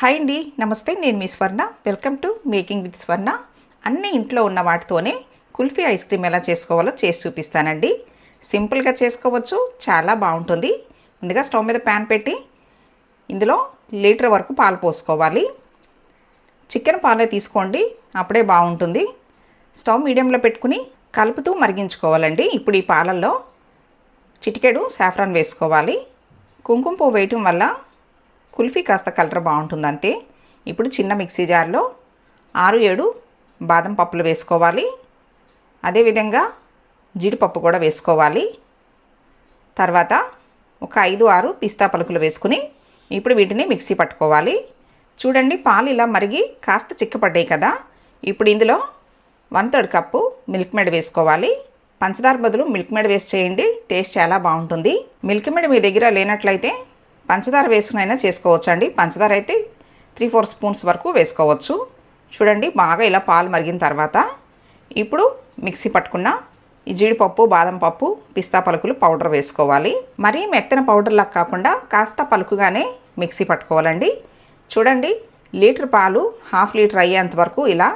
Hi అండి నమస్తే నేను మీ Swarna. Welcome to making with Swarna అన్ని ఇంట్లో ఉన్న వాటితోనే కుల్ఫీ ఐస్ క్రీమ్ ఎలా చేసుకోవాలో చేసి చూపిస్తానండి. సింపుల్గా చేసుకోవచ్చు చాలా బాగుంటుంది. ముందుగా స్టవ్ మీద ప్యాన్ పెట్టి ఇందులో లీటర్ వరకు పాలు పోసుకోవాలి. చికెన్ పాలే తీసుకోండి అప్పుడే బాగుంటుంది. స్టవ్ మీడియంలో పెట్టుకుని కలుపుతూ మరిగించుకోవాలండి. ఇప్పుడు ఈ పాలల్లో చిటికెడు సాఫ్రాన్ వేసుకోవాలి. కుంకుమ పువ్వు వేయటం వల్ల కుల్ఫీ కాస్త కలర్ బాగుంటుంది అంతే ఇప్పుడు చిన్న మిక్సీ జార్లో ఆరు ఏడు బాదం పప్పులు వేసుకోవాలి. అదేవిధంగా జీడిపప్పు కూడా వేసుకోవాలి. తర్వాత ఒక ఐదు ఆరు పిస్తా పలుకులు వేసుకుని ఇప్పుడు వీటిని మిక్సీ పట్టుకోవాలి. చూడండి పాలు ఇలా మరిగి కాస్త చిక్కపడ్డాయి కదా. ఇప్పుడు ఇందులో one third cup Milkmaid వేసుకోవాలి. పంచదార బదులు మిల్క్ మేడ్ వేస్ట్ చేయండి టేస్ట్ చాలా బాగుంటుంది. మిల్క్ మేడ్ మీ దగ్గర లేనట్లయితే పంచదార వేసుకునైనా చేసుకోవచ్చు అండి పంచదార అయితే త్రీ ఫోర్ స్పూన్స్ వరకు వేసుకోవచ్చు. చూడండి బాగా ఇలా పాలు మరిగిన తర్వాత ఇప్పుడు మిక్సీ పట్టుకున్న ఈ జీడిపప్పు బాదం పప్పు పిస్తా పలుకులు పౌడర్ వేసుకోవాలి. మరీ మెత్తన పౌడర్లా కాకుండా కాస్త పలుకుగానే మిక్సీ పట్టుకోవాలండి. చూడండి లీటర్ పాలు హాఫ్ లీటర్ అయ్యేంత వరకు ఇలా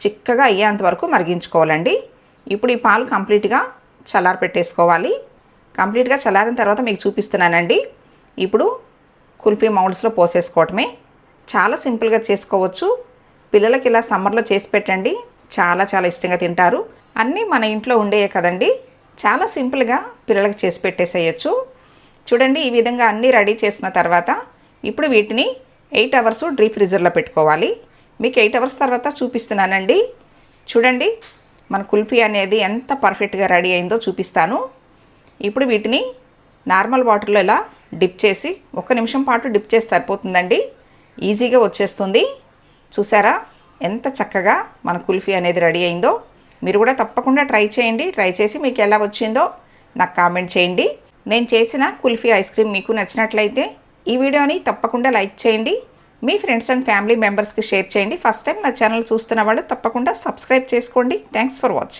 చిక్కగా అయ్యేంత వరకు మరిగించుకోవాలండి. ఇప్పుడు ఈ పాలు కంప్లీట్గా చల్లారి పెట్టేసుకోవాలి కంప్లీట్గా చల్లారిన తర్వాత మీకు చూపిస్తున్నానండి. ఇప్పుడు కుల్ఫీ మౌల్డ్స్లో పోసేసుకోవటమే. చాలా సింపుల్గా చేసుకోవచ్చు. పిల్లలకి ఇలా సమ్మర్లో చేసి పెట్టండి. చాలా చాలా ఇష్టంగా తింటారు. అన్నీ మన ఇంట్లో ఉండేయే కదండి. చాలా సింపుల్గా పిల్లలకి చేసి పెట్టేసేయచ్చు. చూడండి ఈ విధంగా అన్నీ రెడీ చేసిన తర్వాత ఇప్పుడు వీటిని ఎయిట్ అవర్స్ డీప్ ఫ్రీజర్లో పెట్టుకోవాలి. మీకు ఎయిట్ అవర్స్ తర్వాత చూపిస్తున్నానండి. చూడండి మన కుల్ఫీ అనేది ఎంత పర్ఫెక్ట్గా రెడీ అయిందో చూపిస్తాను. ఇప్పుడు వీటిని నార్మల్ వాటర్లో ఇలా డిప్ చేసి ఒక నిమిషం పాటు డిప్ చేసి సరిపోతుందండి. ఈజీగా వచ్చేస్తుంది. చూసారా? ఎంత చక్కగా మన కుల్ఫీ అనేది రెడీ అయిందో. మీరు కూడా తప్పకుండా ట్రై చేయండి. ట్రై చేసి మీకు ఎలా వచ్చిందో నాకు కామెంట్ చేయండి. నేను చేసిన కుల్ఫీ ఐస్ క్రీమ్ మీకు నచ్చినట్లయితే ఈ వీడియోని తప్పకుండా లైక్ చేయండి. మీ ఫ్రెండ్స్ అండ్ ఫ్యామిలీ మెంబర్స్కి షేర్ చేయండి. ఫస్ట్ టైం నా ఛానల్ చూస్తున్న వాళ్ళు తప్పకుండా సబ్స్క్రైబ్ చేసుకోండి. Thanks for watching